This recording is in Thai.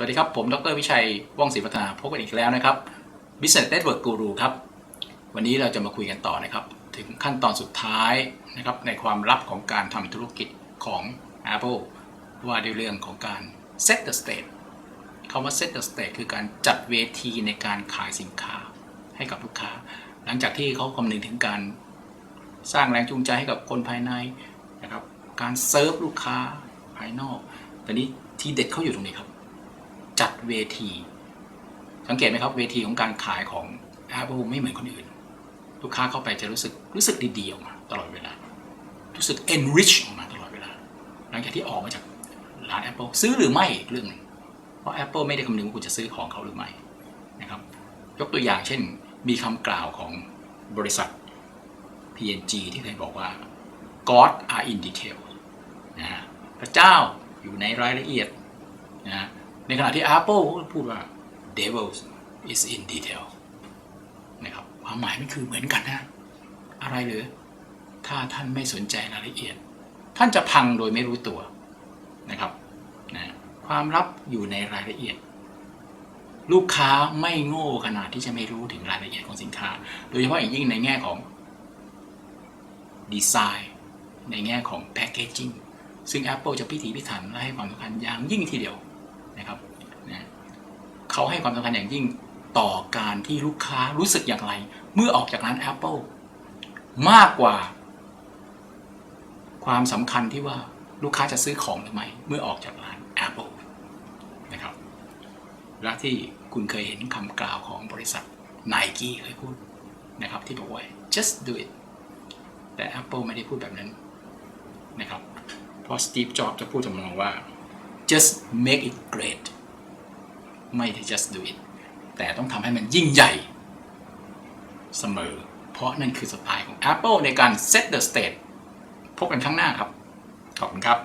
สวัสดีครับ ผม ดร วิชัย ว่องศรีพัฒนา พบกันอีกแล้วนะครับ Business Network Guru ครับ วันนี้เราจะมาคุยกันต่อนะครับ ถึงขั้นตอนสุดท้ายนะครับ ในความลับของการทำธุรกิจของ Apple ว่าด้วยเรื่องของการ set the stage คำว่า set the stage คือการจัดเวทีในการขายสินค้าให้กับลูกค้า หลังจากที่เขาคำนึงถึงการสร้างแรงจูงใจให้กับคนภายในนะครับ การเซิร์ฟลูกค้าภายนอก แต่นี้ทีเด็ดเขาอยู่ตรงนี้ครับ เวที สังเกตไหมครับเวทีของการขายของ Apple ไม่เหมือนคนอื่น ลูกค้าเข้าไปจะรู้สึกรู้สึกดีๆออกมาตลอดเวลา รู้สึก enrich ออกมาตลอดเวลา หลังจากที่ออกมาจากร้าน Apple ซื้อหรือไม่เรื่องนึงเพราะ Apple ไม่ได้คำนึงว่าคุณจะซื้อของเขาหรือไม่นะครับยกตัวอย่างเช่นมีคำกล่าวของบริษัท PNG ที่เคยบอกว่า God are in detail นะพระเจ้าอยู่ในรายละเอียดนะ ในขณะที่ Apple พูดว่า devil is in detail นะครับความหมายมันคือเหมือนกันนะ อะไรหรือ ถ้าท่านไม่สนใจรายละเอียด ท่านจะพังโดยไม่รู้ตัวนะครับนะความลับอยู่ในรายละเอียด ลูกค้าไม่โง่ขนาดที่จะไม่รู้ถึงรายละเอียดของสินค้า โดยเฉพาะอย่างยิ่งในแง่ของดีไซน์ในแง่ของแพคเกจจิ้งซึ่ง Apple จะพิถีพิถันและให้ความสำคัญอย่างยิ่งทีเดียว นะครับนะเขาให้ความสำคัญอย่างยิ่งต่อการที่ลูกค้ารู้สึกอย่างไร เมื่อออกจากร้าน Apple มากกว่า ความสำคัญที่ว่าลูกค้าจะซื้อของหรือไม่เมื่อออกจากร้าน Apple นะครับและที่คุณเคยเห็นคำกล่าวของบริษัท Nike เคยพูดนะครับที่บอกว่า just do it แต่ Apple ไม่ได้พูดแบบนั้นนะครับเพราะ Steve Jobs จะพูดจำนองว่า just make it great ไม่ได้ just do it แต่ต้องทำให้มันยิ่งใหญ่เสมอ เพราะนั่นคือสไตล์ของ Apple ในการ set the stage พบกันครั้งหน้าครับ ขอบคุณครับ